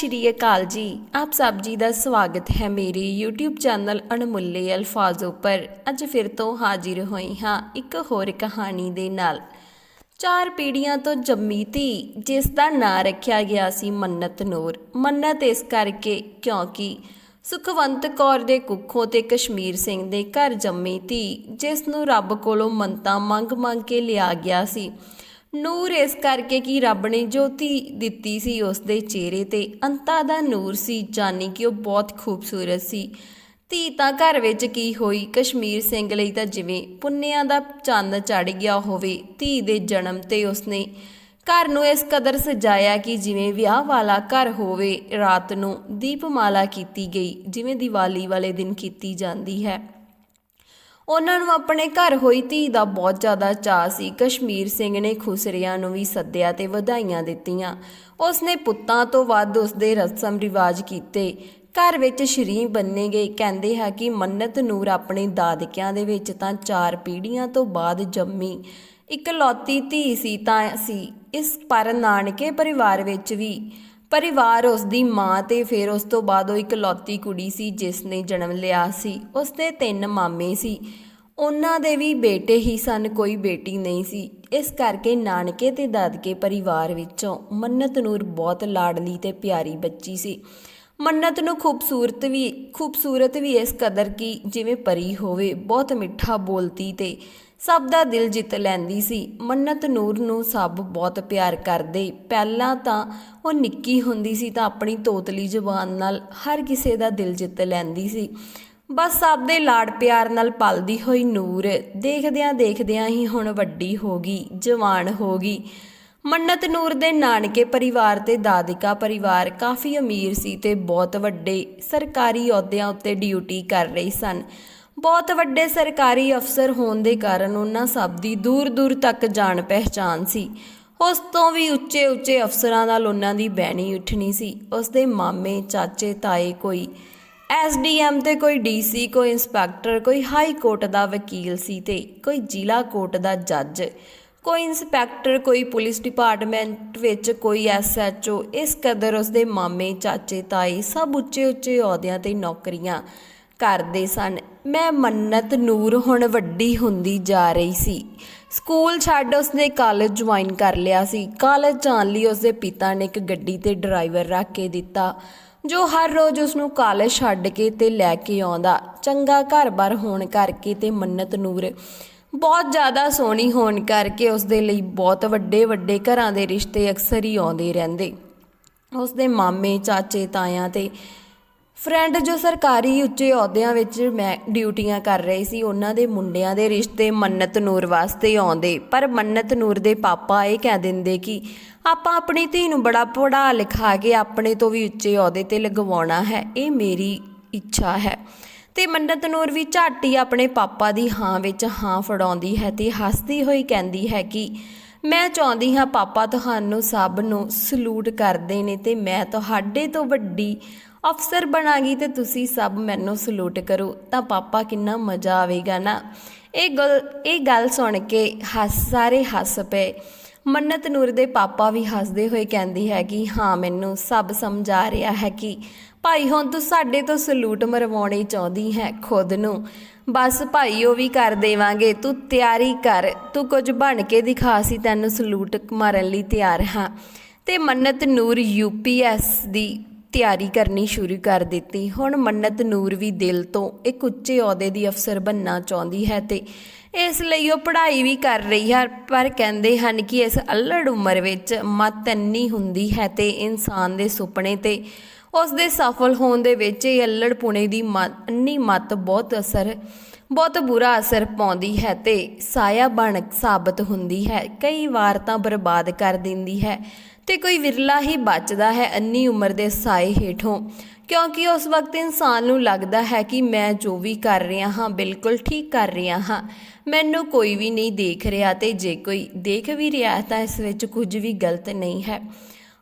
ਸ਼੍ਰੀ ਅਕਾਲ ਜੀ। ਆਪ ਸਭ ਜੀ ਦਾ ਸਵਾਗਤ ਹੈ ਮੇਰੇ YouTube ਚੈਨਲ ਅਣਮੁੱਲੇ ਅਲਫਾਜ਼ ਉੱਪਰ। ਅੱਜ ਫਿਰ ਤੋਂ ਹਾਜ਼ਰ ਹੋਈ ਹਾਂ ਇੱਕ ਹੋਰ ਕਹਾਣੀ ਦੇ ਨਾਲ। ਚਾਰ ਪੀੜੀਆਂ ਤੋਂ ਜੰਮੀ ਧੀ, ਜਿਸ ਦਾ ਨਾਂ ਰੱਖਿਆ ਗਿਆ ਸੀ ਮੰਨਤ ਨੂਰ। ਮੰਨਤ ਇਸ ਕਰਕੇ ਕਿਉਂਕਿ ਸੁਖਵੰਤ ਕੌਰ ਦੇ ਕੁੱਖੋਂ ਤੇ ਕਸ਼ਮੀਰ ਸਿੰਘ ਦੇ ਘਰ ਜੰਮੀ ਧੀ, ਜਿਸ ਨੂੰ ਰੱਬ ਕੋਲੋਂ ਮੰਤਾਂ ਮੰਗ-ਮੰਗ ਕੇ ਲਿਆ ਗਿਆ ਸੀ। ਨੂਰ ਇਸ ਕਰਕੇ ਕਿ ਰੱਬ ਨੇ ਜੋਤੀ ਦਿੱਤੀ ਸੀ ਉਸ ਦੇ ਚਿਹਰੇ ਤੇ। ਅੰਤਾ ਦਾ ਨੂਰ ਸੀ, ਜਾਨੀ ਕਿ ਉਹ ਬਹੁਤ ਖੂਬਸੂਰਤ ਸੀ। ਧੀ ਤਾਂ ਘਰ ਵਿੱਚ ਕੀ ਹੋਈ? ਕਸ਼ਮੀਰ ਸਿੰਘ ਲਈ ਤਾਂ ਜਿਵੇਂ ਪੁੰਨਿਆਂ ਦਾ ਚੰਨ ਚੜ ਗਿਆ ਹੋਵੇ, ਧੀ ਦੇ ਜਨਮ ਤੇ ਉਸਨੇ ਘਰ ਨੂੰ ਇਸ ਕਦਰ ਸਜਾਇਆ ਕਿ ਜਿਵੇਂ ਵਿਆਹ ਵਾਲਾ ਘਰ ਹੋਵੇ, ਰਾਤ ਨੂੰ ਦੀਪਮਾਲਾ ਕੀਤੀ ਗਈ, ਜਿਵੇਂ ਦੀਵਾਲੀ ਵਾਲੇ ਦਿਨ ਕੀਤੀ ਜਾਂਦੀ ਹੈ। ਉਹਨਾਂ ਨੂੰ ਆਪਣੇ ਘਰ ਹੋਈ ਧੀ ਦਾ ਬਹੁਤ ਜ਼ਿਆਦਾ ਚਾਅ ਸੀ। ਕਸ਼ਮੀਰ ਸਿੰਘ ਨੇ ਖੁਸਰਿਆਂ ਨੂੰ ਵੀ ਸੱਦਿਆ ਤੇ ਵਧਾਈਆਂ ਦਿੱਤੀਆਂ। ਉਸਨੇ ਪੁੱਤਾਂ ਤੋਂ ਵੱਧ ਉਸਦੇ ਰਸਮ ਰਿਵਾਜ ਕੀਤੇ। ਘਰ ਵਿੱਚ ਸ਼ਰੀ ਬੰਨੇ ਗਏ। ਕਹਿੰਦੇ ਹੈ ਕਿ ਮੰਨਤ ਨੂਰ ਆਪਣੇ ਦਾਦਕਿਆਂ ਦੇ ਵਿੱਚ ਤਾਂ ਚਾਰ ਪੀੜ੍ਹੀਆਂ ਤੋਂ ਬਾਅਦ ਜੰਮੀ। ਇਕਲੌਤੀ ਧੀ ਸੀ ਤਾਂ ਸੀ। ਇਸ ਪਰ ਨਾਨਕੇ ਪਰਿਵਾਰ ਵਿੱਚ ਵੀ ਪਰਿਵਾਰ ਉਸ ਦੀ ਮਾਂ ਤੇ ਫਿਰ ਉਸ ਤੋਂ ਬਾਅਦ ਉਹ ਇਕਲੌਤੀ ਕੁੜੀ ਸੀ ਜਿਸ ਨੇ ਜਨਮ ਲਿਆ ਸੀ। ਉਸ ਦੇ ਤਿੰਨ ਮਾਮੇ ਸੀ। ਉਹਨਾਂ ਦੇ ਵੀ ਬੇਟੇ ਹੀ ਸਨ, ਕੋਈ ਬੇਟੀ ਨਹੀਂ ਸੀ। ਇਸ ਕਰਕੇ ਨਾਨਕੇ ਤੇ ਦਾਦਕੇ ਪਰਿਵਾਰ ਵਿੱਚੋਂ ਮੰਨਤ ਨੂਰ ਬਹੁਤ ਲਾਡਲੀ ਤੇ ਪਿਆਰੀ ਬੱਚੀ ਸੀ। ਮੰਨਤ ਨੂੰ ਖੂਬਸੂਰਤ ਵੀ ਖੂਬਸੂਰਤ ਵੀ ਇਸ ਕਦਰ ਕੀ ਜਿਵੇਂ ਪਰੀ ਹੋਵੇ, ਬਹੁਤ ਮਿੱਠਾ ਬੋਲਤੀ ਤੇ ਸਭ ਦਾ ਦਿਲ ਜਿੱਤ ਲੈਂਦੀ ਸੀ। ਮੰਨਤ ਨੂਰ ਨੂੰ ਸਭ ਬਹੁਤ ਪਿਆਰ ਕਰਦੇ। ਪਹਿਲਾਂ ਤਾਂ ਉਹ ਨਿੱਕੀ ਹੁੰਦੀ ਸੀ ਤਾਂ ਆਪਣੀ ਤੋਤਲੀ ਜ਼ੁਬਾਨ ਨਾਲ ਹਰ ਕਿਸੇ ਦਾ ਦਿਲ ਜਿੱਤ ਲੈਂਦੀ ਸੀ। ਬਸ ਸਭ ਦੇ ਲਾਡ ਪਿਆਰ ਨਾਲ ਪਲਦੀ ਹੋਈ ਨੂਰ। ਦੇਖਦਿਆਂ ਦੇਖਦਿਆਂ ਹੀ ਹੁਣ ਵੱਡੀ ਹੋ ਗਈ, ਜਵਾਨ ਹੋ ਗਈ। ਮੰਨਤ ਨੂਰ ਦੇ ਨਾਨਕੇ ਪਰਿਵਾਰ ਤੇ ਦਾਦਿਕਾ ਪਰਿਵਾਰ ਕਾਫੀ ਅਮੀਰ ਸੀ ਤੇ ਬਹੁਤ ਵੱਡੇ ਸਰਕਾਰੀ ਅਹੁਦਿਆਂ ਉੱਤੇ ਡਿਊਟੀ ਕਰ ਰਹੇ ਸਨ। ਬਹੁਤ ਵੱਡੇ ਸਰਕਾਰੀ ਅਫਸਰ ਹੋਣ ਦੇ ਕਾਰਨ ਉਹਨਾਂ ਸਭ ਦੀ ਦੂਰ ਦੂਰ ਤੱਕ ਜਾਣ ਪਹਿਚਾਨ ਸੀ। ਉਸ ਤੋਂ ਵੀ ਉੱਚੇ ਉੱਚੇ ਅਫਸਰਾਂ ਨਾਲ ਉਹਨਾਂ ਦੀ ਬਹਿਣੀ ਉੱਠਣੀ ਸੀ। ਉਸ ਦੇ ਮਾਮੇ, ਚਾਚੇ, ਤਾਏ ਕੋਈ ਐਸਡੀਐਮ ਤੇ ਕੋਈ ਡੀਸੀ ਕੋਈ ਇੰਸਪੈਕਟਰ, ਕੋਈ ਹਾਈ ਕੋਰਟ ਦਾ ਵਕੀਲ ਸੀ ਤੇ ਕੋਈ ਜ਼ਿਲ੍ਹਾ ਕੋਰਟ ਦਾ ਜੱਜ। ਕੋਈ ਇੰਸਪੈਕਟਰ, ਕੋਈ ਪੁਲਿਸ ਡਿਪਾਰਟਮੈਂਟ ਵਿੱਚ ਕੋਈ ਐਸਐਚਓ ਇਸ ਕਦਰ ਉਸਦੇ ਮਾਮੇ, ਚਾਚੇ, ਤਾਏ ਸਭ ਉੱਚੇ ਉੱਚੇ ਅਹੁਦਿਆਂ ਤੇ ਨੌਕਰੀਆਂ ਕਰਦੇ ਸਨ। ਮੈਂ ਮੰਨਤ ਨੂਰ ਹੁਣ ਵੱਡੀ ਹੁੰਦੀ ਜਾ ਰਹੀ ਸੀ। ਸਕੂਲ ਛੱਡ ਉਸਨੇ ਕਾਲਜ ਜੁਆਇਨ ਕਰ ਲਿਆ ਸੀ। ਕਾਲਜ ਜਾਣ ਲਈ ਉਸਦੇ ਪਿਤਾ ਨੇ ਇੱਕ ਗੱਡੀ ਤੇ ਡਰਾਈਵਰ ਰੱਖ ਕੇ ਦਿੱਤਾ। ਜੋ ਹਰ ਰੋਜ਼ ਉਸ ਨੂੰ ਕਾਲਜ ਛੱਡ ਕੇ ਤੇ ਲੈ ਕੇ ਆਉਂਦਾ, ਚੰਗਾ ਘਰ-ਬਾਰ ਹੋਣ ਕਰਕੇ ਤੇ ਮੰਨਤ ਨੂਰ। ਬਹੁਤ ਜ਼ਿਆਦਾ ਸੋਹਣੀ ਹੋਣ ਕਰਕੇ ਉਸ ਦੇ ਲਈ ਬਹੁਤ ਵੱਡੇ ਵੱਡੇ ਘਰਾਂ ਦੇ ਰਿਸ਼ਤੇ ਅਕਸਰ ਹੀ ਆਉਂਦੇ ਰਹਿੰਦੇ। ਉਸ ਦੇ ਮਾਮੇ, ਚਾਚੇ, ਤਾਇਆਂ ਤੇ ਫਰੈਂਡ ਜੋ ਸਰਕਾਰੀ ਉੱਚੇ ਅਹੁਦਿਆਂ ਵਿੱਚ ਮੈਂ ਡਿਊਟੀਆਂ ਕਰ ਰਹੇ ਸੀ, ਉਹਨਾਂ ਦੇ ਮੁੰਡਿਆਂ ਦੇ ਰਿਸ਼ਤੇ ਮੰਨਤ ਨੂਰ ਵਾਸਤੇ ਆਉਂਦੇ। ਪਰ ਮੰਨਤ ਨੂਰ ਦੇ ਪਾਪਾ ਇਹ ਕਹਿ ਦਿੰਦੇ ਕਿ ਆਪਾਂ ਆਪਣੀ ਧੀ ਨੂੰ ਬੜਾ ਪੜਾ ਲਿਖਾ ਕੇ ਆਪਣੇ ਤੋਂ ਵੀ ਉੱਚੇ ਅਹੁਦੇ ਤੇ ਲਗਵਾਉਣਾ ਹੈ, ਇਹ ਮੇਰੀ ਇੱਛਾ ਹੈ। ਤੇ ਮੰਨਤ ਨੂਰ ਵੀ ਝੱਟ ਹੀ ਆਪਣੇ ਪਾਪਾ ਦੀ ਹਾਂ ਵਿੱਚ ਹਾਂ ਫੜਾਉਂਦੀ ਹੈ ਤੇ ਹੱਸਦੀ ਹੋਈ ਕਹਿੰਦੀ ਹੈ ਕਿ ਮੈਂ ਚਾਹੁੰਦੀ ਹਾਂ ਪਾਪਾ ਤੁਹਾਨੂੰ ਸਭ ਨੂੰ ਸਲੂਟ ਕਰਦੇ ਨੇ ਤੇ ਮੈਂ ਤੁਹਾਡੇ ਤੋਂ ਵੱਡੀ ਅਫਸਰ ਬਣਾਂਗੀ ਤੇ ਤੁਸੀਂ ਸਭ ਮੈਨੂੰ ਸਲੂਟ ਕਰੋ, ਤਾਂ ਪਾਪਾ ਕਿੰਨਾ ਮਜ਼ਾ ਆਵੇਗਾ ਨਾ। ਇਹ ਗੱਲ ਇਹ ਗੱਲ ਸੁਣ ਕੇ ਹੱਸ, ਸਾਰੇ ਹੱਸ ਪਏ। ਮੰਨਤ ਨੂਰ ਦੇ ਪਾਪਾ ਵੀ ਹੱਸਦੇ ਹੋਏ ਕਹਿੰਦੀ ਹੈ ਕਿ, ਹਾਂ, ਮੈਨੂੰ ਸਭ ਸਮਝ ਆ ਰਿਹਾ ਹੈ ਕਿ ਭਾਈ ਹੁਣ ਤੂੰ ਸਾਡੇ ਤੋਂ ਸਲੂਟ ਮਰਵਾਉਣੀ ਚਾਹੁੰਦੀ ਹੈ ਖੁਦ ਨੂੰ। ਬਸ ਭਾਈ, ਉਹ ਵੀ ਕਰ ਦੇਵਾਂਗੇ। ਤੂੰ ਤਿਆਰੀ ਕਰ। ਤੂੰ ਕੁਝ ਬਣ ਕੇ ਦਿਖਾ ਸੀ ਤੈਨੂੰ ਸਲੂਟ ਮਾਰਨ ਲਈ ਤਿਆਰ ਹਾਂ। ਤੇ ਮੰਨਤ ਨੂਰ ਯੂਪੀਐਸ ਦੀ ਤਿਆਰੀ ਕਰਨੀ ਸ਼ੁਰੂ ਕਰ ਦਿੱਤੀ। ਹੁਣ ਮੰਨਤ ਨੂਰ ਵੀ ਦਿਲ ਤੋਂ ਇੱਕ ਉੱਚੇ ਅਹੁਦੇ ਦੀ ਅਫਸਰ ਬੰਨਣਾ ਚਾਹੁੰਦੀ ਹੈ ਤੇ ਇਸ ਲਈ ਉਹ ਪੜ੍ਹਾਈ ਵੀ ਕਰ ਰਹੀ ਹੈ। ਪਰ ਕਹਿੰਦੇ ਹਨ ਕਿ ਇਸ ਅਲੜ ਉਮਰ ਵਿੱਚ ਮਤ ਇੰਨੀ ਹੁੰਦੀ ਹੈ ਤੇ ਇਨਸਾਨ ਦੇ ਸੁਪਨੇ ਤੇ ਉਸ ਦੇ ਸਫਲ ਹੋਣ ਦੇ ਵਿੱਚ ਇਹ ਅਲੜ ਪੁਣੇ ਦੀ ਮਤ ਅੰਨੀ ਮਤ ਬਹੁਤ ਅਸਰ, ਬਹੁਤ ਬੁਰਾ ਅਸਰ ਪਾਉਂਦੀ ਹੈ ਤੇ ਸਾਇਆ ਬਣ ਸਾਬਤ ਹੁੰਦੀ ਹੈ। ਕਈ ਵਾਰ ਤਾਂ ਬਰਬਾਦ ਕਰ ਦਿੰਦੀ ਹੈ। ਤੇ ਕੋਈ ਵਿਰਲਾ ਹੀ ਬਚਦਾ ਹੈ ਅੰਨੀ ਉਮਰ ਦੇ ਸਾਏ ਹੇਠੋਂ। ਕਿਉਂਕਿ ਉਸ ਵਕਤ ਇਨਸਾਨ ਨੂੰ ਲੱਗਦਾ ਹੈ ਕਿ ਮੈਂ ਜੋ ਵੀ ਕਰ ਰਿਹਾ ਹਾਂ, ਬਿਲਕੁਲ ਠੀਕ ਕਰ ਰਿਹਾ ਹਾਂ। ਮੈਨੂੰ ਕੋਈ ਵੀ ਨਹੀਂ ਦੇਖ ਰਿਹਾ ਤੇ ਜੇ ਕੋਈ ਦੇਖ ਵੀ ਰਿਹਾ ਤਾਂ ਇਸ ਵਿੱਚ ਕੁਝ ਵੀ ਗਲਤ ਨਹੀਂ ਹੈ।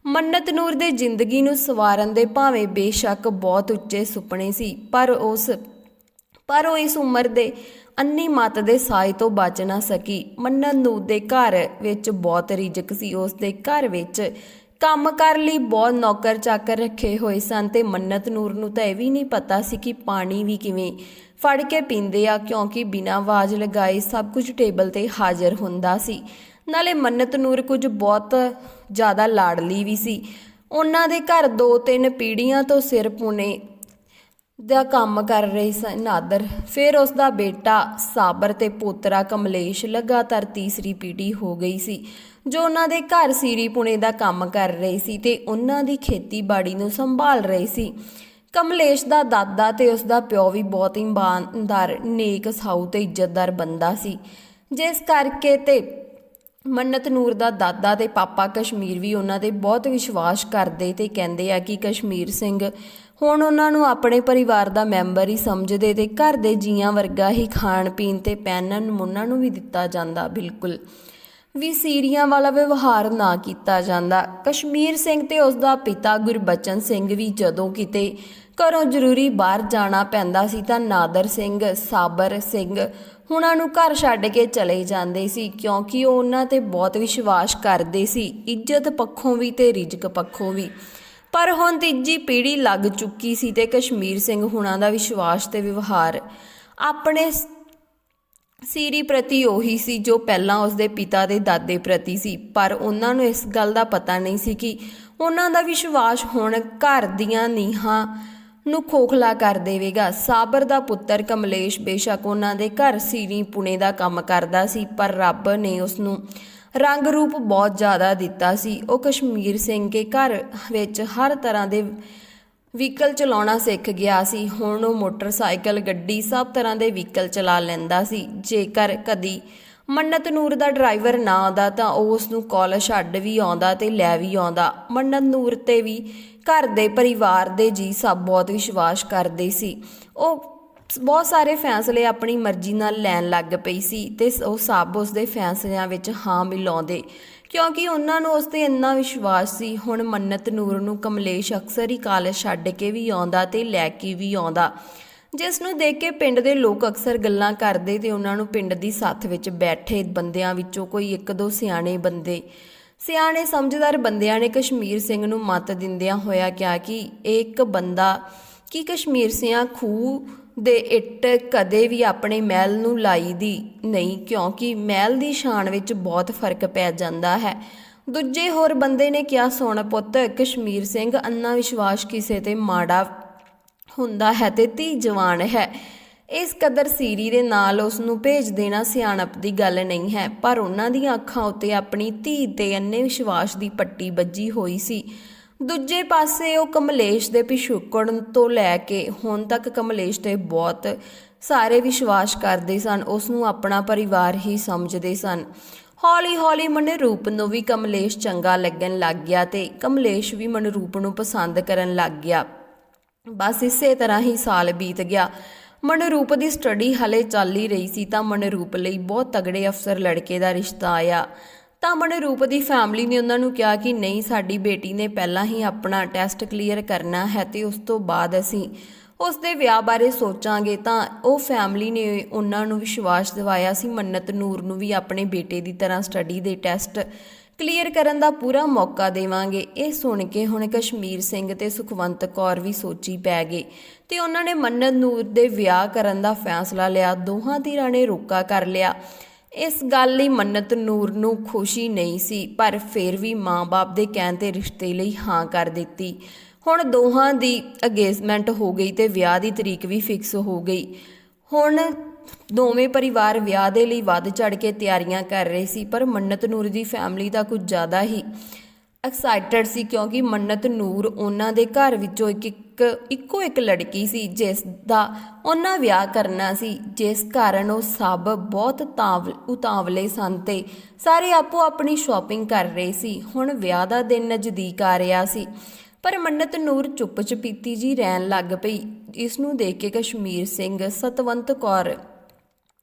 ਮੰਨਤ ਨੂਰ ਦੇ ਜ਼ਿੰਦਗੀ ਨੂੰ ਸਵਾਰਨ ਦੇ ਭਾਵੇਂ ਬੇਸ਼ੱਕ ਬਹੁਤ ਉੱਚੇ ਸੁਪਨੇ ਸੀ, ਪਰ ਉਸ ਪਰ ਉਹ ਇਸ ਉਮਰ ਦੇ ਅੰਨੀ ਮਤ ਦੇ ਸਾਏ ਤੋਂ ਬਚ ਨਾ ਸਕੀ। ਮੰਨਤ ਨੂਰ ਦੇ ਘਰ ਵਿੱਚ ਬਹੁਤ ਰਿਜਕ ਸੀ। ਉਸ ਦੇ ਘਰ ਵਿੱਚ ਕੰਮ ਕਰ ਲਈ ਬਹੁਤ ਨੌਕਰ ਚਾਕਰ ਰੱਖੇ ਹੋਏ ਸਨ ਤੇ ਮੰਨਤ ਨੂਰ ਨੂੰ ਤਾਂ ਇਹ ਵੀ ਨਹੀਂ ਪਤਾ ਸੀ ਕਿ ਪਾਣੀ ਵੀ ਕਿਵੇਂ ਫੜ ਕੇ ਪੀਂਦੇ ਆ, ਕਿਉਂਕਿ ਬਿਨਾਂ ਆਵਾਜ਼ ਲਗਾਏ ਸਭ ਕੁਝ ਟੇਬਲ ਤੇ ਹਾਜ਼ਰ ਹੁੰਦਾ ਸੀ। ਨਾਲੇ ਮੰਨਤ ਨੂਰ ਕੁਝ ਬਹੁਤ ਜ਼ਿਆਦਾ ਲਾਡਲੀ ਵੀ ਸੀ। ਉਹਨਾਂ ਦੇ ਘਰ ਦੋ ਤਿੰਨ ਪੀੜ੍ਹੀਆਂ ਤੋਂ ਸਿਰ ਪੁਣੇ ਦਾ ਕੰਮ ਕਰ ਰਹੇ ਸਨ ਨਾਦਰ। ਫਿਰ ਉਸ ਦਾ ਬੇਟਾ ਸਾਬਰ ਤੇ ਪੋਤਰਾ ਕਮਲੇਸ਼ ਲਗਾਤਾਰ ਤੀਸਰੀ ਪੀੜ੍ਹੀ ਹੋ ਗਈ ਸੀ, ਜੋ ਉਹਨਾਂ ਦੇ ਘਰ ਸੀਰੀ ਪੁਣੇ ਦਾ ਕੰਮ ਕਰ ਰਹੇ ਸੀ ਤੇ ਉਹਨਾਂ ਦੀ ਖੇਤੀਬਾੜੀ ਨੂੰ ਸੰਭਾਲ ਰਹੇ ਸੀ। ਕਮਲੇਸ਼ ਦਾ ਦਾਦਾ ਤੇ ਉਸ ਦਾ ਪਿਓ ਵੀ ਬਹੁਤ ਇਮਾਨਦਾਰ, ਨੇਕ, ਸਾਊ ਤੇ ਇੱਜ਼ਤਦਾਰ ਬੰਦਾ ਸੀ। ਜਿਸ ਕਰਕੇ ਤੇ ਮੰਨਤ ਨੂਰ ਦਾ ਦਾਦਾ ਤੇ ਪਾਪਾ ਕਸ਼ਮੀਰ ਵੀ ਉਹਨਾਂ ਦੇ ਬਹੁਤ ਵਿਸ਼ਵਾਸ ਕਰਦੇ ਤੇ ਕਹਿੰਦੇ ਆ ਕਿ ਕਸ਼ਮੀਰ ਸਿੰਘ ਹੁਣ ਉਹਨਾਂ ਨੂੰ ਆਪਣੇ ਪਰਿਵਾਰ ਦਾ ਮੈਂਬਰ ਹੀ ਸਮਝਦੇ ਤੇ ਘਰ ਦੇ ਜੀਆਂ ਵਰਗਾ ਹੀ ਖਾਣ ਪੀਣ ਤੇ ਪਹਿਨਣ ਮੁੰਨਾਂ ਨੂੰ ਵੀ ਦਿੱਤਾ ਜਾਂਦਾ ਬਿਲਕੁਲ। ਵੀ ਸੀਰੀਆਂ ਵਾਲਾ ਵਿਵਹਾਰ ਨਾ ਕੀਤਾ ਜਾਂਦਾ। ਕਸ਼ਮੀਰ ਸਿੰਘ ਤੇ ਉਸ ਦਾ ਪਿਤਾ ਗੁਰਬਚਨ ਸਿੰਘ ਵੀ ਜਦੋਂ ਕਿਤੇ ਘਰੋਂ ਜ਼ਰੂਰੀ ਬਾਹਰ ਜਾਣਾ ਪੈਂਦਾ ਸੀ ਤਾਂ ਨਾਦਰ ਸਿੰਘ, ਸਾਬਰ ਸਿੰਘ ਹੁਣਾਂ ਨੂੰ ਘਰ ਛੱਡ ਕੇ ਚਲੇ ਜਾਂਦੇ ਸੀ ਕਿਉਂਕਿ ਉਹ ਉਹਨਾਂ ਤੇ ਬਹੁਤ ਵਿਸ਼ਵਾਸ ਕਰਦੇ ਸੀ। ਇੱਜ਼ਤ ਪੱਖੋਂ ਵੀ ਤੇ ਰਿਜ਼ਕ ਪੱਖੋਂ ਵੀ। ਪਰ ਹੁਣ ਤੀਜੀ ਪੀੜ੍ਹੀ ਲੱਗ ਚੁੱਕੀ ਸੀ ਤੇ ਕਸ਼ਮੀਰ ਸਿੰਘ ਹੁਣਾਂ ਦਾ ਵਿਸ਼ਵਾਸ ਤੇ ਵਿਵਹਾਰ। ਆਪਣੇ ਸੀਰੀ ਪ੍ਰਤੀ ਉਹੀ ਸੀ ਜੋ ਪਹਿਲਾਂ ਉਸਦੇ ਪਿਤਾ ਦੇ ਦਾਦੇ ਪ੍ਰਤੀ ਸੀ, ਪਰ ਉਹਨਾਂ ਨੂੰ ਇਸ ਗੱਲ ਦਾ ਪਤਾ ਨਹੀਂ ਸੀ ਕਿ ਉਹਨਾਂ ਦਾ ਵਿਸ਼ਵਾਸ ਹੁਣ ਘਰ ਦੀਆਂ ਨੀਹਾਂ ਨੂੰ ਖੋਖਲਾ ਕਰ ਦੇਵੇਗਾ। ਸਾਬਰ ਦਾ ਪੁੱਤਰ ਕਮਲੇਸ਼ ਬੇਸ਼ੱਕ ਉਹਨਾਂ ਦੇ ਘਰ ਸੀਰੀ ਪੁਣੇ ਦਾ ਕੰਮ ਕਰਦਾ ਸੀ, ਪਰ ਰੱਬ ਨੇ ਉਸ ਨੂੰ ਰੰਗ ਰੂਪ ਬਹੁਤ ਜ਼ਿਆਦਾ ਦਿੱਤਾ ਸੀ। ਉਹ ਕਸ਼ਮੀਰ ਸਿੰਘ ਦੇ ਘਰ ਵਿੱਚ ਹਰ ਤਰ੍ਹਾਂ ਦੇ ਵਹੀਕਲ ਚਲਾਉਣਾ ਸਿੱਖ ਗਿਆ ਸੀ। ਹੁਣ ਉਹ ਮੋਟਰਸਾਈਕਲ, ਗੱਡੀ ਸਭ ਤਰ੍ਹਾਂ ਦੇ ਵਹੀਕਲ ਚਲਾ ਲੈਂਦਾ ਸੀ। ਜੇਕਰ ਕਦੀ ਮੰਨਤ ਨੂਰ ਦਾ ਡਰਾਈਵਰ ਨਾ ਆਉਂਦਾ ਤਾਂ ਉਹ ਉਸ ਨੂੰ ਕਾਲ ਛੱਡ ਵੀ ਆਉਂਦਾ ਤੇ ਲੈ ਵੀ ਆਉਂਦਾ। ਮੰਨਤ ਨੂਰ ਤੇ ਵੀ ਘਰ ਦੇ ਪਰਿਵਾਰ ਦੇ ਜੀ ਸਭ ਬਹੁਤ ਵਿਸ਼ਵਾਸ ਕਰਦੇ ਸੀ। ਉਹ ਬਹੁਤ ਸਾਰੇ ਫੈਸਲੇ ਆਪਣੀ ਮਰਜ਼ੀ ਨਾਲ ਲੈਣ ਲੱਗ ਪਈ ਸੀ ਤੇ ਉਹ ਸਭ ਉਸ ਦੇ ਫੈਸਲਿਆਂ ਵਿੱਚ ਹਾਂ ਮਿਲਾਉਂਦੇ ਕਿਉਂਕਿ ਉਹਨਾਂ ਨੂੰ ਉਸ ਤੇ ਇੰਨਾ ਵਿਸ਼ਵਾਸ ਸੀ, ਹੁਣ ਮੰਨਤ ਨੂਰ ਨੂੰ ਕਮਲੇਸ਼ ਅਕਸਰ ਹੀ ਕਾਲਜ ਛੱਡ ਕੇ ਵੀ ਆਉਂਦਾ ਤੇ ਲੈ ਕੇ ਵੀ ਆਉਂਦਾ। ਜਿਸ ਨੂੰ ਦੇਖ ਕੇ ਪਿੰਡ ਦੇ ਲੋਕ ਅਕਸਰ ਗੱਲਾਂ ਕਰਦੇ ਤੇ ਉਹਨਾਂ ਨੂੰ ਪਿੰਡ ਦੀ ਸੱਥ ਵਿੱਚ ਬੈਠੇ ਬੰਦਿਆਂ ਵਿੱਚੋਂ ਕੋਈ ਇੱਕ ਦੋ ਸਿਆਣੇ ਬੰਦੇ। ਸਿਆਣੇ ਸਮਝਦਾਰ ਬੰਦਿਆਂ ਨੇ ਕਸ਼ਮੀਰ ਸਿੰਘ ਨੂੰ ਮਤ ਦਿੰਦਿਆਂ ਹੋਇਆ ਕਿਹਾ ਕਿ ਇਹ ਇੱਕ ਬੰਦਾ, ਕਿ ਕਸ਼ਮੀਰ ਸਿਆਂ ਖੂਹ ਦੇ ਇੱਟ ਕਦੇ ਵੀ ਆਪਣੇ ਮਹਿਲ ਨੂੰ ਲਾਈ ਦੀ ਨਹੀਂ, ਕਿਉਂਕਿ ਮਹਿਲ ਦੀ ਸ਼ਾਨ ਵਿੱਚ ਬਹੁਤ ਫ਼ਰਕ ਪੈ ਜਾਂਦਾ ਹੈ। ਦੂਜੇ ਹੋਰ ਬੰਦੇ ਨੇ ਕਿਹਾ ਸੁਣ ਪੁੱਤ, ਕਸ਼ਮੀਰ ਸਿੰਘ ਅੰਨਾ ਵਿਸ਼ਵਾਸ ਕਿਸੇ ਤੇ ਮਾੜਾ ਹੁੰਦਾ ਹੈ ਤੇ ਧੀ ਜਵਾਨ ਹੈ। ਇਸ ਕਦਰ ਸੀਰੀ ਦੇ ਨਾਲ ਉਸ ਨੂੰ ਭੇਜ ਦੇਣਾ ਸਿਆਣਪ ਦੀ ਗੱਲ ਨਹੀਂ ਹੈ, ਪਰ ਉਹਨਾਂ ਦੀਆਂ ਅੱਖਾਂ ਉੱਤੇ ਆਪਣੀ ਧੀ ਤੇ ਅੰਨੇ ਵਿਸ਼ਵਾਸ ਦੀ ਪੱਟੀ ਵੱਜੀ ਹੋਈ ਸੀ। ਦੂਜੇ ਪਾਸੇ ਉਹ ਕਮਲੇਸ਼ ਦੇ ਪਿਛੁਕਣ ਤੋਂ ਲੈ ਕੇ ਹੁਣ ਤੱਕ ਕਮਲੇਸ਼ ਤੇ ਬਹੁਤ ਸਾਰੇ ਵਿਸ਼ਵਾਸ ਕਰਦੇ ਸਨ, ਉਸ ਨੂੰ ਆਪਣਾ ਪਰਿਵਾਰ ਹੀ ਸਮਝਦੇ ਸਨ। ਹੌਲੀ ਹੌਲੀ ਮਨਰੂਪ ਨੂੰ ਵੀ ਕਮਲੇਸ਼ ਚੰਗਾ ਲੱਗਣ ਲੱਗ ਗਿਆ ਤੇ ਕਮਲੇਸ਼ ਵੀ ਮਨਰੂਪ ਨੂੰ ਪਸੰਦ ਕਰਨ ਲੱਗ ਗਿਆ। ਬਸ ਇਸੇ ਤਰ੍ਹਾਂ ਹੀ ਸਾਲ ਬੀਤ ਗਿਆ। ਮਨਰੂਪ ਦੀ ਸਟੱਡੀ ਹਲੇ ਚੱਲ ਹੀ ਰਹੀ ਸੀ ਤਾਂ ਮਨਰੂਪ ਲਈ ਬਹੁਤ ਤਗੜੇ ਅਫਸਰ ਲੜਕੇ ਦਾ ਰਿਸ਼ਤਾ ਆਇਆ। ਤਾਂ ਮਨਰੂਪ ਦੀ ਫੈਮਿਲੀ ਨੇ ਉਹਨਾਂ ਨੂੰ ਕਿਹਾ ਕਿ ਨਹੀਂ, ਸਾਡੀ ਬੇਟੀ ਨੇ ਪਹਿਲਾਂ ਹੀ ਆਪਣਾ ਟੈਸਟ ਕਲੀਅਰ ਕਰਨਾ ਹੈ ਤੇ ਉਸ ਤੋਂ ਬਾਅਦ ਅਸੀਂ ਉਸ ਦੇ ਵਿਆਹ ਬਾਰੇ ਸੋਚਾਂਗੇ। ਤਾਂ ਉਹ ਫੈਮਿਲੀ ਨੇ ਉਹਨਾਂ ਨੂੰ ਵਿਸ਼ਵਾਸ ਦਿਵਾਇਆ ਸੀ, ਮੰਨਤ ਨੂਰ ਨੂੰ ਵੀ ਆਪਣੇ ਬੇਟੇ ਦੀ ਤਰ੍ਹਾਂ ਸਟੱਡੀ ਦੇ ਟੈਸਟ ਕਲੀਅਰ ਕਰਨ ਦਾ ਪੂਰਾ ਮੌਕਾ ਦੇਵਾਂਗੇ। ਇਹ ਸੁਣ ਕੇ ਹੁਣ ਕਸ਼ਮੀਰ ਸਿੰਘ ਤੇ ਸੁਖਵੰਤ ਕੌਰ ਵੀ ਸੋਚੀ ਪੈ ਗਏ ਤੇ ਉਹਨਾਂ ਨੇ ਮੰਨਤ ਨੂਰ ਦੇ ਵਿਆਹ ਕਰਨ ਦਾ ਫੈਸਲਾ ਲਿਆ, ਦੋਹਾਂ ਧਿਰਾਂ ਨੇ ਰੋਕਾ ਕਰ ਲਿਆ। ਇਸ ਗੱਲ ਲਈ ਮੰਨਤ ਨੂਰ ਨੂੰ ਖੁਸ਼ੀ ਨਹੀਂ ਸੀ, ਪਰ ਫਿਰ ਵੀ ਮਾਂ-ਬਾਪ ਦੇ ਕਹਿਣ ਤੇ ਰਿਸ਼ਤੇ ਲਈ ਹਾਂ ਕਰ ਦਿੱਤੀ। ਹੁਣ ਦੋਹਾਂ ਦੀ ਅਗੇਜਮੈਂਟ ਹੋ ਗਈ ਤੇ ਵਿਆਹ ਦੀ ਤਰੀਕ ਵੀ ਫਿਕਸ ਹੋ ਗਈ। ਹੁਣ ਦੋਵੇਂ ਪਰਿਵਾਰ ਵਿਆਹ ਦੇ ਲਈ ਵੱਧ ਚੜ ਕੇ ਤਿਆਰੀਆਂ ਕਰ ਰਹੇ ਸੀ, ਪਰ ਮੰਨਤ ਨੂਰ ਦੀ ਫੈਮਿਲੀ ਦਾ ਕੁਝ ਜ਼ਿਆਦਾ ਹੀ ਐਕਸਾਈਟਡ ਸੀ ਕਿਉਂਕਿ ਮੰਨਤ ਨੂਰ ਉਹਨਾਂ ਦੇ ਘਰ ਵਿੱਚੋਂ ਇੱਕ ਇੱਕ, ਇੱਕੋ ਇੱਕ ਲੜਕੀ ਸੀ, ਜਿਸ ਦਾ ਉਹਨਾਂ ਵਿਆਹ ਕਰਨਾ ਸੀ, ਜਿਸ ਕਾਰਨ ਉਹ ਸਭ ਬਹੁਤ ਉਤਾਵਲੇ ਸਨ ਤੇ ਸਾਰੇ ਆਪੋ ਆਪਣੀ ਸ਼ਾਪਿੰਗ ਕਰ ਰਹੇ ਸੀ। ਹੁਣ ਵਿਆਹ ਦਾ ਦਿਨ ਨਜ਼ਦੀਕ ਆ ਰਿਹਾ ਸੀ। ਪਰ ਮੰਨਤ ਨੂਰ ਚੁੱਪ ਚਪੀਤੀ ਜੀ ਰਹਿਣ ਲੱਗ ਪਈ। ਇਸ ਨੂੰ ਦੇਖ ਕੇ ਕਸ਼ਮੀਰ ਸਿੰਘ ਸਤਵੰਤ ਕੌਰ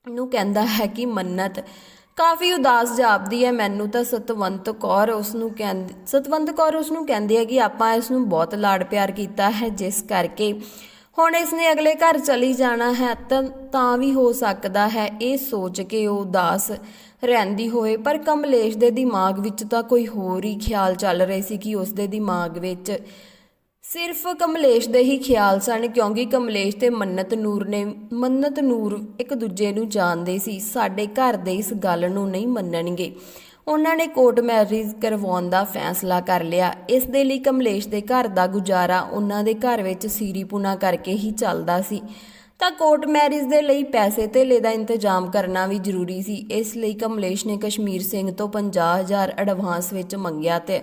ਨੂੰ ਕਹਿੰਦਾ ਹੈ ਕਿ ਮੰਨਤ ਕਾਫੀ ਉਦਾਸ ਜਾਪਦੀ ਹੈ ਮੈਨੂੰ ਤਾਂ ਸਤਵੰਤ ਕੌਰ ਉਸ ਨੂੰ ਕਹਿੰਦੀ ਸਤਵੰਤ ਕੌਰ ਉਸ ਨੂੰ ਕਹਿੰਦੀ ਹੈ ਕਿ ਆਪਾਂ ਇਸ ਨੂੰ ਬਹੁਤ ਲਾਡ ਪਿਆਰ ਕੀਤਾ ਹੈ ਜਿਸ ਕਰਕੇ। ਹੁਣ ਇਸਨੇ ਅਗਲੇ ਘਰ ਚਲੀ ਜਾਣਾ ਹੈ ਤਾਂ ਤਾਂ ਵੀ ਹੋ ਸਕਦਾ ਹੈ ਇਹ ਸੋਚ ਕੇ ਉਹ ਉਦਾਸ ਰਹਿੰਦੀ ਹੋਵੇ, ਪਰ ਕਮਲੇਸ਼ ਦੇ ਦਿਮਾਗ ਵਿੱਚ ਤਾਂ ਕੋਈ ਹੋਰ ਹੀ ਖਿਆਲ ਚੱਲ ਰਹੇ ਸੀ ਕਿ ਉਸ ਦੇ ਦਿਮਾਗ ਵਿੱਚ ਸਿਰਫ ਕਮਲੇਸ਼ ਦੇ ਹੀ ਖਿਆਲ ਸਨ, ਕਿਉਂਕਿ ਕਮਲੇਸ਼ ਤੇ ਮੰਨਤ ਨੂਰ ਨੇ, ਮੰਨਤ ਨੂਰ ਇੱਕ ਦੂਜੇ ਨੂੰ ਜਾਣਦੇ ਸੀ, ਸਾਡੇ ਘਰ ਦੇ ਇਸ ਗੱਲ ਨੂੰ ਨਹੀਂ ਮੰਨਣਗੇ। ਉਹਨਾਂ ਨੇ ਕੋਰਟ ਮੈਰਿਜ ਕਰਵਾਉਣ ਦਾ ਫੈਸਲਾ ਕਰ ਲਿਆ। ਇਸ ਦੇ ਲਈ ਕਮਲੇਸ਼ ਦੇ ਘਰ ਦਾ ਗੁਜ਼ਾਰਾ ਉਹਨਾਂ ਦੇ ਘਰ ਵਿੱਚ ਸੀਰੀ ਪੁਣਾ ਕਰਕੇ ਹੀ ਚੱਲਦਾ ਸੀ। ਤਾਂ ਕੋਰਟ ਮੈਰਿਜ ਦੇ ਲਈ ਪੈਸੇ ਧੇਲੇ ਦਾ ਇੰਤਜ਼ਾਮ ਕਰਨਾ ਵੀ ਜ਼ਰੂਰੀ ਸੀ। ਇਸ ਲਈ ਕਮਲੇਸ਼ ਨੇ ਕਸ਼ਮੀਰ ਸਿੰਘ ਤੋਂ 50000 ਐਡਵਾਂਸ ਵਿੱਚ ਮੰਗਿਆ ਤੇ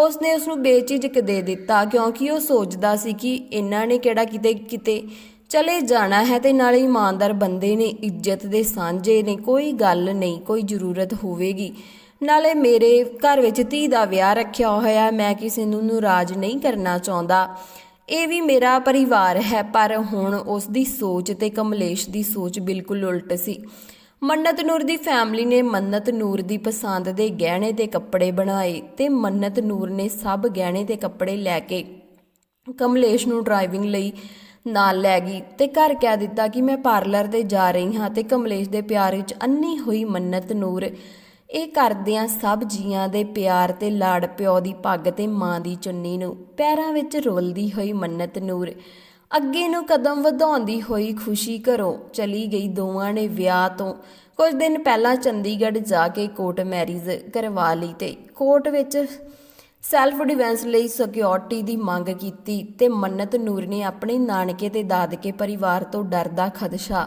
ਉਸਨੇ ਉਸ ਨੂੰ ਬੇਝਿਜਕ ਦੇ ਦਿੱਤਾ ਕਿਉਂਕਿ ਉਹ ਸੋਚਦਾ ਸੀ ਕਿ ਇਹਨਾਂ ਨੇ ਕਿਹੜਾ ਕਿਤੇ ਕਿਤੇ ਚਲੇ ਜਾਣਾ ਹੈ ਤੇ ਨਾਲੇ ਇਮਾਨਦਾਰ ਬੰਦੇ ਨੇ, ਇੱਜ਼ਤ ਦੇ ਸਾਂਝੇ ਨੇ, ਕੋਈ ਗੱਲ ਨਹੀਂ, ਕੋਈ ਜ਼ਰੂਰਤ ਹੋਵੇਗੀ। ਨਾਲੇ ਮੇਰੇ ਘਰ ਵਿੱਚ ਧੀ ਦਾ ਵਿਆਹ ਰੱਖਿਆ ਹੋਇਆ, ਮੈਂ ਕਿਸੇ ਨੂੰ ਨਾਰਾਜ਼ ਨਹੀਂ ਕਰਨਾ ਚਾਹੁੰਦਾ। ਇਹ ਵੀ ਮੇਰਾ ਪਰਿਵਾਰ ਹੈ, ਪਰ ਹੁਣ ਉਸ ਦੀ ਸੋਚ ਤੇ ਕਮਲੇਸ਼ ਦੀ ਸੋਚ ਬਿਲਕੁਲ ਉਲਟ ਸੀ। ਮੰਨਤ ਨੂਰ ਦੀ ਫੈਮਿਲੀ ਨੇ ਮੰਨਤ ਨੂਰ ਦੀ ਪਸੰਦ ਦੇ ਗਹਿਣੇ ਤੇ ਕੱਪੜੇ ਬਣਾਏ ਤੇ ਮੰਨਤ ਨੂਰ ਨੇ ਸਭ ਗਹਿਣੇ ਤੇ ਕੱਪੜੇ ਲੈ ਕੇ ਕਮਲੇਸ਼ ਨੂੰ ਡਰਾਈਵਿੰਗ ਲਈ ਨਾਲ ਲੈ ਗਈ ਤੇ ਘਰ ਕਹਿ ਦਿੱਤਾ ਕਿ ਮੈਂ ਪਾਰਲਰ ਤੇ ਜਾ ਰਹੀ ਹਾਂ ਤੇ ਕਮਲੇਸ਼ ਦੇ ਪਿਆਰ ਵਿੱਚ ਅੰਨੀ ਹੋਈ ਮੰਨਤ ਨੂਰ। ਇਹ ਕਰਦਿਆਂ ਸਭ ਜੀਆਂ ਦੇ ਪਿਆਰ ਤੇ ਲਾੜ ਪਿਓ ਦੀ ਪੱਗ ਤੇ ਮਾਂ ਦੀ ਚੁੰਨੀ ਨੂੰ ਪੈਰਾਂ ਵਿੱਚ ਰੋਲਦੀ ਹੋਈ ਮੰਨਤ ਨੂਰ। ਅੱਗੇ ਨੂੰ ਕਦਮ ਵਧਾਉਂਦੀ ਹੋਈ ਖੁਸ਼ੀ ਘਰੋਂ ਚਲੀ ਗਈ ਦੋਵਾਂ ਨੇ ਵਿਆਹ ਤੋਂ। ਕੁਝ ਦਿਨ ਪਹਿਲਾਂ ਚੰਡੀਗੜ੍ਹ ਜਾ ਕੇ ਕੋਰਟ ਮੈਰਿਜ ਕਰਵਾ ਲਈ ਤੇ ਕੋਰਟ ਵਿੱਚ ਸੈਲਫ ਡਿਫੈਂਸ ਲਈ ਸਿਕਿਉਰਿਟੀ ਦੀ ਮੰਗ ਕੀਤੀ ਤੇ ਮੰਨਤ ਨੂਰ ਨੇ ਆਪਣੇ ਨਾਨਕੇ ਤੇ ਦਾਦਕੇ ਪਰਿਵਾਰ ਤੋਂ ਡਰਦਾ ਖਦਸ਼ਾ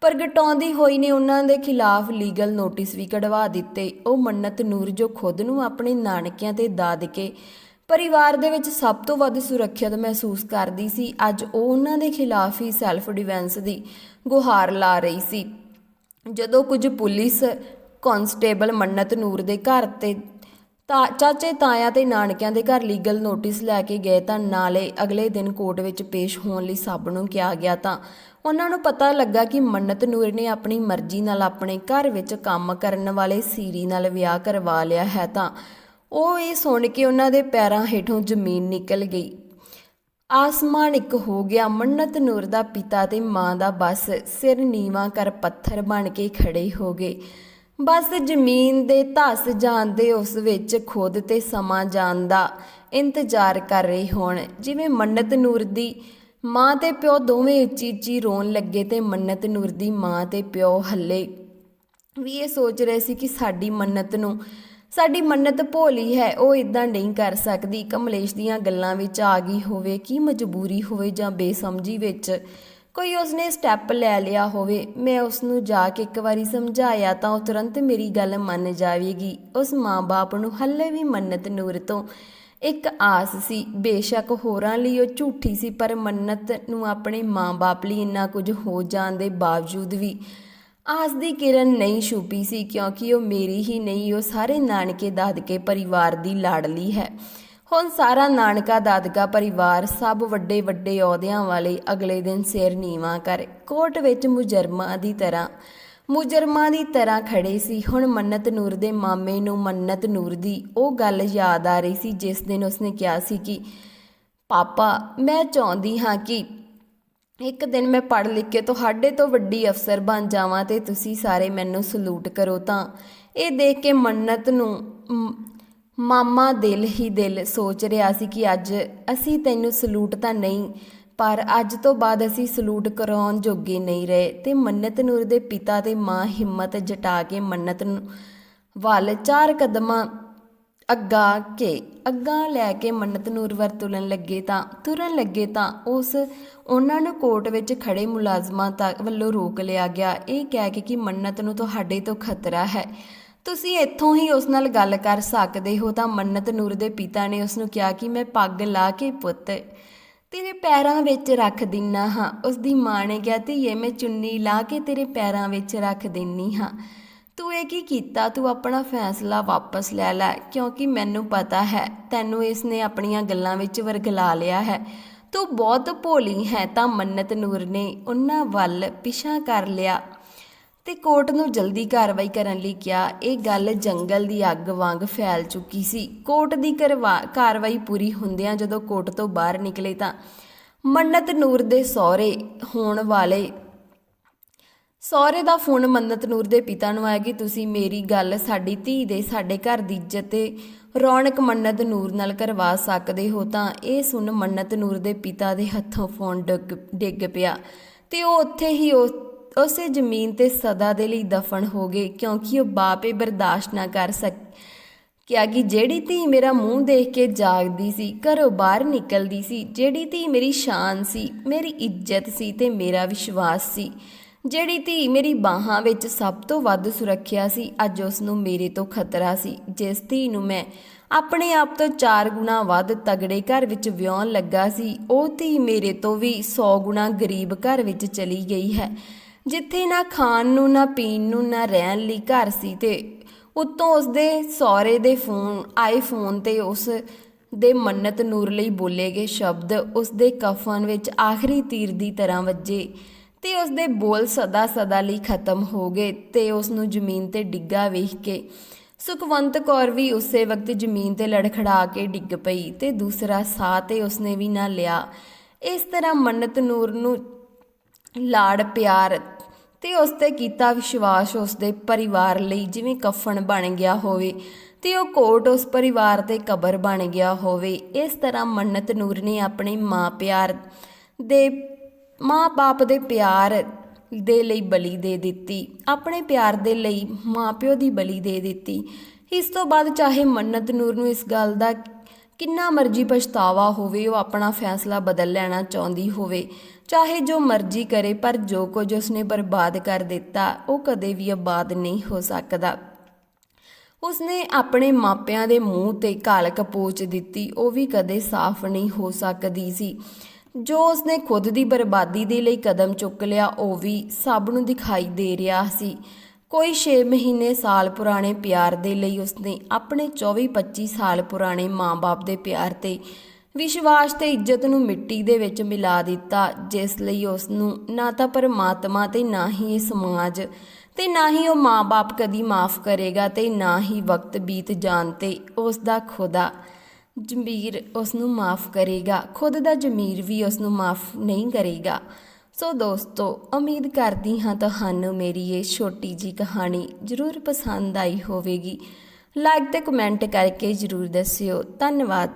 ਪ੍ਰਗਟਾਉਂਦੀ ਹੋਈ ਨੇ ਉਹਨਾਂ ਦੇ ਖਿਲਾਫ ਲੀਗਲ ਨੋਟਿਸ ਵੀ ਕਢਵਾ ਦਿੱਤੇ। ਉਹ ਮੰਨਤ ਨੂਰ ਜੋ ਖੁਦ ਨੂੰ ਆਪਣੇ ਨਾਨਕਿਆਂ ਤੇ ਦਾਦਕੇ ਪਰਿਵਾਰ ਦੇ ਵਿੱਚ ਸਭ ਤੋਂ ਵੱਧ ਸੁਰੱਖਿਅਤ ਮਹਿਸੂਸ ਕਰਦੀ ਸੀ। ਅੱਜ ਉਹ ਉਹਨਾਂ ਦੇ ਖਿਲਾਫ ਹੀ ਸੈਲਫ ਡਿਫੈਂਸ ਦੀ ਗੁਹਾਰ ਲਾ ਰਹੀ ਸੀ। ਜਦੋਂ ਕੁਝ ਪੁਲਿਸ ਕਾਂਸਟੇਬਲ ਮੰਨਤ ਨੂਰ ਦੇ ਘਰ ਤੇ ਤਾ ਚਾਚੇ ਤਾਇਆ ਤੇ ਨਾਨਕਿਆਂ ਦੇ ਘਰ ਲੀਗਲ ਨੋਟਿਸ ਲੈ ਕੇ ਗਏ ਤਾਂ ਨਾਲੇ ਅਗਲੇ ਦਿਨ ਕੋਰਟ ਵਿੱਚ ਪੇਸ਼ ਹੋਣ ਲਈ ਸਭ ਨੂੰ ਕਿਹਾ ਗਿਆ ਤਾਂ ਉਹਨਾਂ ਨੂੰ ਪਤਾ ਲੱਗਾ ਕਿ ਮੰਨਤ ਨੂਰ ਨੇ ਆਪਣੀ ਮਰਜ਼ੀ ਨਾਲ ਆਪਣੇ ਘਰ ਵਿੱਚ ਕੰਮ ਕਰਨ ਵਾਲੇ ਸੀਰੀ ਨਾਲ ਵਿਆਹ ਕਰਵਾ ਲਿਆ ਹੈ ਤਾਂ ਉਹ ਇਹ ਸੁਣ ਕੇ ਉਹਨਾਂ ਦੇ ਪੈਰਾਂ ਹੇਠੋਂ ਜ਼ਮੀਨ ਨਿਕਲ ਗਈ। ਆਸਮਾਨ ਇੱਕ ਹੋ ਗਿਆ, ਮੰਨਤ ਨੂਰ ਦਾ ਪਿਤਾ ਤੇ ਮਾਂ ਦਾ ਬਸ। ਸਿਰ ਨੀਵਾ ਕਰ ਪੱਥਰ ਬਣ ਕੇ ਖੜੇ ਹੋ ਗਏ। ਬਸ ਜ਼ਮੀਨ ਦੇ ਧਸ ਜਾਣ ਦੇ ਉਸ ਵਿੱਚ ਖੁਦ ਤੇ ਸਮਾਂ ਜਾਣ ਦਾ ਇੰਤਜ਼ਾਰ ਕਰ ਰਹੇ ਹੋਣ। ਜਿਵੇਂ ਮੰਨਤ ਨੂਰ ਦੀ ਮਾਂ ਤੇ ਪਿਓ ਦੋਵੇਂ ਉੱਚੀ ਉੱਚੀ ਰੋਣ ਲੱਗੇ ਤੇ ਮੰਨਤ ਨੂਰ ਦੀ ਮਾਂ ਤੇ ਪਿਓ ਹੱਲੇ ਵੀ ਇਹ ਸੋਚ ਰਹੇ ਸੀ ਕਿ ਸਾਡੀ ਮੰਨਤ ਨੂੰ ਸਾਡੀ ਮੰਨਤ ਭੋਲੀ ਹੈ, ਉਹ ਇਦਾਂ ਨਹੀਂ ਕਰ ਸਕਦੀ। ਕਮਲੇਸ਼ ਦੀਆਂ ਗੱਲਾਂ ਵਿੱਚ ਆ ਗਈ ਹੋਵੇ, ਕੀ ਮਜਬੂਰੀ ਹੋਵੇ ਜਾਂ ਬੇਸਮਝੀ ਵਿੱਚ ਕੋਈ ਉਸਨੇ ਸਟੈਪ ਲੈ ਲਿਆ ਹੋਵੇ। ਮੈਂ ਉਸ ਨੂੰ ਜਾ ਕੇ ਇੱਕ ਵਾਰੀ ਸਮਝਾਇਆ ਤਾਂ ਉਹ ਤੁਰੰਤ ਮੇਰੀ ਗੱਲ ਮੰਨ ਜਾਵੇਗੀ। ਉਸ ਮਾਂ-ਬਾਪ ਨੂੰ ਹੱਲੇ ਵੀ ਮੰਨਤ ਨੂਰ ਤੋਂ ਇੱਕ ਆਸ ਸੀ। ਬੇਸ਼ੱਕ ਹੋਰਾਂ ਲਈ ਉਹ ਝੂਠੀ ਸੀ, ਪਰ ਮੰਨਤ ਨੂੰ ਆਪਣੇ ਮਾਂ-ਬਾਪ ਲਈ ਇੰਨਾ ਕੁਝ ਹੋ ਜਾਣ ਦੇ ਬਾਵਜੂਦ ਵੀ ਆਸ ਦੀ ਕਿਰਨ ਨਹੀਂ ਛੁਪੀ ਸੀ ਕਿਉਂਕਿ ਉਹ ਮੇਰੀ ਹੀ ਨਹੀਂ, ਉਹ ਸਾਰੇ ਨਾਨਕੇ ਦਾਦਕੇ ਪਰਿਵਾਰ ਦੀ ਲਾਡਲੀ ਹੈ। ਹੁਣ ਸਾਰਾ ਨਾਨਕਾ ਦਾਦਕਾ ਪਰਿਵਾਰ ਸਭ ਵੱਡੇ ਵੱਡੇ ਅਹੁਦਿਆਂ ਵਾਲੇ ਅਗਲੇ ਦਿਨ ਸਿਰ ਨੀਵਾ ਕਰ। ਕੋਟ ਵਿੱਚ ਮੁਜਰਮਾਂ ਦੀ ਤਰ੍ਹਾਂ, ਮੁਜਰਮਾਂ ਦੀ ਤਰ੍ਹਾਂ ਖੜੇ ਸੀ। ਹੁਣ ਮੰਨਤ ਨੂਰ ਦੇ ਮਾਮੇ ਨੂੰ ਮੰਨਤ ਨੂਰ ਦੀ ਉਹ ਗੱਲ ਯਾਦ ਆ ਰਹੀ ਸੀ, ਜਿਸ ਦਿਨ ਉਸਨੇ ਕਿਹਾ ਸੀ ਕਿ, ਪਾਪਾ, ਮੈਂ ਚਾਹੁੰਦੀ ਹਾਂ ਕਿ ਇੱਕ ਦਿਨ ਮੈਂ ਪੜ੍ਹ ਲਿਖ ਕੇ ਤੁਹਾਡੇ ਤੋਂ ਵੱਡੀ ਅਫਸਰ ਬਣ ਜਾਵਾਂ ਤੇ ਤੁਸੀਂ ਸਾਰੇ ਮੈਨੂੰ ਸਲੂਟ ਕਰੋ ਤਾਂ। ਇਹ ਦੇਖ ਕੇ ਮੰਨਤ ਨੂੰ ਮਾਮਾ ਦਿਲ ਹੀ ਦਿਲ ਸੋਚ ਰਿਹਾ ਸੀ ਕਿ ਅੱਜ ਅਸੀਂ ਤੈਨੂੰ ਸਲੂਟ ਤਾਂ ਨਹੀਂ, ਪਰ ਅੱਜ ਤੋਂ ਬਾਅਦ ਅਸੀਂ ਸਲੂਟ ਕਰਾਉਣ ਜੋਗੇ ਨਹੀਂ ਰਹੇ ਤੇ ਮੰਨਤ ਨੂਰ ਦੇ ਪਿਤਾ ਤੇ ਮਾਂ ਹਿੰਮਤ ਜਟਾ ਕੇ ਮੰਨਤ ਨੂੰ ਵੱਲ ਚਾਰ ਕਦਮਾਂ ਅੱਗਾ ਕੇ, ਅੱਗਾ ਲੈ ਕੇ ਮੰਨਤ ਨੂਰ ਵੱਲ ਤੁਰਨ ਲੱਗੇ ਤਾਂ, ਤੁਰਨ ਲੱਗੇ ਤਾਂ ਉਸ ਉਹਨਾਂ ਨੂੰ ਕੋਰਟ ਵਿੱਚ ਖੜੇ ਮੁਲਾਜ਼ਮਾਂ ਤੱਕ ਵੱਲੋਂ ਰੋਕ ਲਿਆ ਗਿਆ। ਇਹ ਕਹਿ ਕੇ ਕਿ ਮੰਨਤ ਨੂੰ ਤੁਹਾਡੇ ਤੋਂ ਖਤਰਾ ਹੈ। ਤੁਸੀਂ ਇੱਥੋਂ ਹੀ ਉਸ ਨਾਲ ਗੱਲ ਕਰ ਸਕਦੇ ਹੋ ਤਾਂ ਮੰਨਤ ਨੂਰ ਦੇ ਪਿਤਾ ਨੇ ਉਸ ਨੂੰ ਕਿਹਾ ਕਿ ਮੈਂ ਪੱਗ ਲਾ ਕੇ ਪੁੱਤ, ਤੇਰੇ ਪੈਰਾਂ ਵਿੱਚ ਰੱਖ ਦਿੰਨਾ ਹਾਂ। ਉਸ ਦੀ ਮਾਂ ਨੇ ਕਿਹਾ, ਧੀਏ, ਮੈਂ ਚੁੰਨੀ ਲਾ ਕੇ ਤੇਰੇ ਪੈਰਾਂ ਵਿੱਚ ਰੱਖ ਦਿੰਨੀ ਹਾਂ। ਤੂੰ ਇਹ ਕੀ ਕੀਤਾ? ਤੂੰ ਆਪਣਾ ਫੈਸਲਾ ਵਾਪਸ ਲੈ ਲੈ, ਕਿਉਂਕਿ ਮੈਨੂੰ ਪਤਾ ਹੈ, ਤੈਨੂੰ ਇਸ ਨੇ ਆਪਣੀਆਂ ਗੱਲਾਂ ਵਿੱਚ ਵਰਗਲਾ ਲਿਆ ਹੈ। ਤੂੰ ਬਹੁਤ ਭੋਲੀ ਹੈ ਤਾਂ ਮੰਨਤ ਨੂਰ ਨੇ ਉਹਨਾਂ ਵੱਲ ਪਿਛਾ ਕਰ ਲਿਆ ਤੇ ਕੋਰਟ ਨੂੰ ਜਲਦੀ ਕਾਰਵਾਈ ਕਰਨ ਲਈ ਕਿਹਾ। ਇਹ ਗੱਲ ਜੰਗਲ ਦੀ ਅੱਗ ਵਾਂਗ ਫੈਲ ਚੁੱਕੀ ਸੀ। ਕੋਰਟ ਦੀ ਕਰਵਾ- ਕਾਰਵਾਈ ਪੂਰੀ ਹੁੰਦਿਆਂ ਜਦੋਂ ਕੋਰਟ ਤੋਂ ਬਾਹਰ ਨਿਕਲੇ ਤਾਂ ਮੰਨਤ ਨੂਰ ਦੇ ਸਹੁਰੇ ਹੋਣ ਵਾਲੇ ਸਹੁਰੇ ਦਾ ਫੋਨ ਮੰਨਤ ਨੂਰ ਦੇ ਪਿਤਾ ਨੂੰ ਆਇਆ ਕਿ ਤੁਸੀਂ ਮੇਰੀ ਗੱਲ ਸਾਡੀ ਧੀ ਦੇ, ਸਾਡੇ ਘਰ ਦੀ ਇੱਜ਼ਤ ਤੇ ਰੌਣਕ ਮੰਨਤ ਨੂਰ ਨਾਲ ਕਰਵਾ ਸਕਦੇ ਹੋ ਤਾਂ ਇਹ ਸੁਣ ਮੰਨਤ ਨੂਰ ਦੇ ਪਿਤਾ ਦੇ ਹੱਥੋਂ ਫੋਨ ਡਿੱਗ ਡਿੱਗ ਪਿਆ ਤੇ ਉਹ ਉੱਥੇ ਹੀ ਉਸੇ ਜ਼ਮੀਨ ਤੇ ਸਦਾ ਦੇ ਲਈ ਦਫਨ ਹੋ ਗਏ ਕਿਉਂਕਿ ਉਹ ਬਾਪ ਇਹ ਬਰਦਾਸ਼ਤ ਨਾ ਕਰ ਸਕ, ਕਿਹਾ ਕਿ ਜਿਹੜੀ ਧੀ ਮੇਰਾ ਮੂੰਹ ਦੇਖ ਕੇ ਜਾਗਦੀ ਸੀ, ਘਰੋਂ ਬਾਹਰ ਨਿਕਲਦੀ ਸੀ, ਜਿਹੜੀ ਧੀ ਮੇਰੀ ਸ਼ਾਨ ਸੀ, ਮੇਰੀ ਇੱਜ਼ਤ ਸੀ ਤੇ ਮੇਰਾ ਵਿਸ਼ਵਾਸ ਸੀ। ਜਿਹੜੀ ਧੀ ਮੇਰੀ ਬਾਹਾਂ ਵਿੱਚ ਸਭ ਤੋਂ ਵੱਧ ਸੁਰੱਖਿਆ ਸੀ, ਅੱਜ ਉਸ ਨੂੰ ਮੇਰੇ ਤੋਂ ਖਤਰਾ ਸੀ। ਜਿਸ ਧੀ ਨੂੰ ਮੈਂ ਆਪਣੇ ਆਪ ਤੋਂ 4 ਗੁਣਾ ਵੱਧ ਤਗੜੇ ਘਰ ਵਿੱਚ ਵਿਆਹਣ ਲੱਗਾ ਸੀ, ਉਹ ਧੀ ਮੇਰੇ ਤੋਂ ਵੀ 100 ਗੁਣਾ ਗਰੀਬ ਘਰ ਵਿੱਚ ਚਲੀ ਗਈ ਹੈ। ਜਿੱਥੇ ਨਾ ਖਾਣ ਨੂੰ, ਨਾ ਪੀਣ ਨੂੰ, ਨਾ ਰਹਿਣ ਲਈ ਘਰ ਸੀ ਤੇ ਉੱਤੋਂ ਉਸਦੇ ਸਹੁਰੇ ਦੇ ਫੋਨ ਆਈਫੋਨ ਤੇ ਉਸ ਦੇ ਮੰਨਤ ਨੂਰ ਲਈ ਬੋਲੇ ਗਏ ਸ਼ਬਦ ਉਸਦੇ ਕਫਨ ਵਿੱਚ ਆਖਰੀ ਤੀਰ ਦੀ ਤਰ੍ਹਾਂ ਵੱਜੇ। ਤੇ ਉਸਦੇ ਬੋਲ ਸਦਾ ਸਦਾ ਲਈ ਖਤਮ ਹੋ ਗਏ ਤੇ ਉਸ ਨੂੰ ਜ਼ਮੀਨ ਤੇ ਡਿੱਗਾ ਵੇਖ ਕੇ। ਸੁਖਵੰਤ ਕੌਰ ਵੀ ਉਸੇ ਵਕਤ ਜ਼ਮੀਨ ਤੇ ਲੜਖੜਾ ਕੇ ਡਿੱਗ ਪਈ ਤੇ ਦੂਸਰਾ ਸਾਹ ਤੇ ਉਸਨੇ ਵੀ ਨਾ ਲਿਆ। ਇਸ ਤਰ੍ਹਾਂ ਮੰਨਤ ਨੂਰ ਨੂੰ ਲਾੜ ਪਿਆਰ ਤੇ ਉਸ ਤੇ ਕੀਤਾ ਵਿਸ਼ਵਾਸ ਉਸ ਦੇ ਪਰਿਵਾਰ ਲਈ ਜਿਵੇਂ ਕਫਨ ਬਣ ਗਿਆ ਹੋਵੇ ਤੇ ਉਹ ਕੋਟ ਉਸ ਪਰਿਵਾਰ ਤੇ ਕਬਰ ਬਣ ਗਿਆ ਹੋਵੇ। ਇਸ ਤਰ੍ਹਾਂ ਮੰਨਤ ਨੂਰ ਨੇ ਆਪਣੇ ਮਾਂ ਪਿਆਰ ਦੇ ਮਾਂ-ਬਾਪ ਦੇ ਪਿਆਰ ਦੇ ਲਈ ਬਲੀ ਦੇ ਦਿੱਤੀ, ਆਪਣੇ ਪਿਆਰ ਦੇ ਲਈ ਮਾਪਿਓ ਦੀ ਬਲੀ ਦੇ ਦਿੱਤੀ। ਇਸ ਤੋਂ ਬਾਅਦ ਚਾਹੇ ਮੰਨਤ ਨੂਰ ਨੂੰ ਇਸ ਗੱਲ ਦਾ ਕਿੰਨਾ ਮਰਜ਼ੀ ਪਛਤਾਵਾ ਹੋਵੇ, ਉਹ ਆਪਣਾ ਫੈਸਲਾ ਬਦਲ ਲੈਣਾ ਚਾਹੁੰਦੀ ਹੋਵੇ। ਚਾਹੇ ਜੋ ਮਰਜ਼ੀ ਕਰੇ, ਪਰ ਜੋ ਕੁਝ ਉਸਨੇ ਬਰਬਾਦ ਕਰ ਦਿੱਤਾ, ਉਹ ਕਦੇ ਵੀ ਆਬਾਦ ਨਹੀਂ ਹੋ ਸਕਦਾ। ਉਸਨੇ ਆਪਣੇ ਮਾਪਿਆਂ ਦੇ ਮੂੰਹ ਤੇ ਕਾਲਕ ਪੋਚ ਦਿੱਤੀ, ਉਹ ਵੀ ਕਦੇ ਸਾਫ਼ ਨਹੀਂ ਹੋ ਸਕਦੀ ਸੀ। ਜੋ ਉਸਨੇ ਖੁਦ ਦੀ ਬਰਬਾਦੀ ਦੇ ਲਈ ਕਦਮ ਚੁੱਕ ਲਿਆ, ਉਹ ਵੀ ਸਭ ਨੂੰ ਦਿਖਾਈ ਦੇ ਰਿਹਾ ਸੀ। ਕੋਈ 6 ਮਹੀਨੇ ਸਾਲ ਪੁਰਾਣੇ ਪਿਆਰ ਦੇ ਲਈ ਉਸਨੇ ਆਪਣੇ 24-25 ਸਾਲ ਪੁਰਾਣੇ ਮਾਂ-ਬਾਪ ਦੇ ਪਿਆਰ ਤੇ ਵਿਸ਼ਵਾਸ ਤੇ ਇੱਜ਼ਤ ਨੂੰ ਮਿੱਟੀ ਦੇ ਵਿੱਚ ਮਿਲਾ ਦਿੱਤਾ, ਜਿਸ ਲਈ ਉਸ ਨੂੰ ਨਾ ਤਾਂ ਪਰਮਾਤਮਾ ਤੇ ਨਾ ਹੀ ਇਹ ਸਮਾਜ ਤੇ ਨਾ ਹੀ ਉਹ ਮਾਂ-ਬਾਪ ਕਦੀ ਮਾਫ ਕਰੇਗਾ ਤੇ ਨਾ ਹੀ ਵਕਤ ਬੀਤ ਜਾਣ ਤੇ ਉਸ ਦਾ ਖੁਦਾ ਜਮੀਰ ਉਸ ਨੂੰ ਮਾਫ ਕਰੇਗਾ। ਖੁਦ ਦਾ ਜਮੀਰ ਵੀ ਉਸ ਨੂੰ ਮਾਫ ਨਹੀਂ ਕਰੇਗਾ। ਸੋ ਦੋਸਤੋ, ਉਮੀਦ ਕਰਦੀ ਹਾਂ ਤੁਹਾਨੂੰ ਮੇਰੀ ਇਹ ਛੋਟੀ ਜੀ ਕਹਾਣੀ ਜ਼ਰੂਰ ਪਸੰਦ ਆਈ ਹੋਵੇਗੀ। ਲਾਈਕ ਤੇ ਕਮੈਂਟ ਕਰਕੇ ਜ਼ਰੂਰ ਦੱਸਿਓ। ਧੰਨਵਾਦ।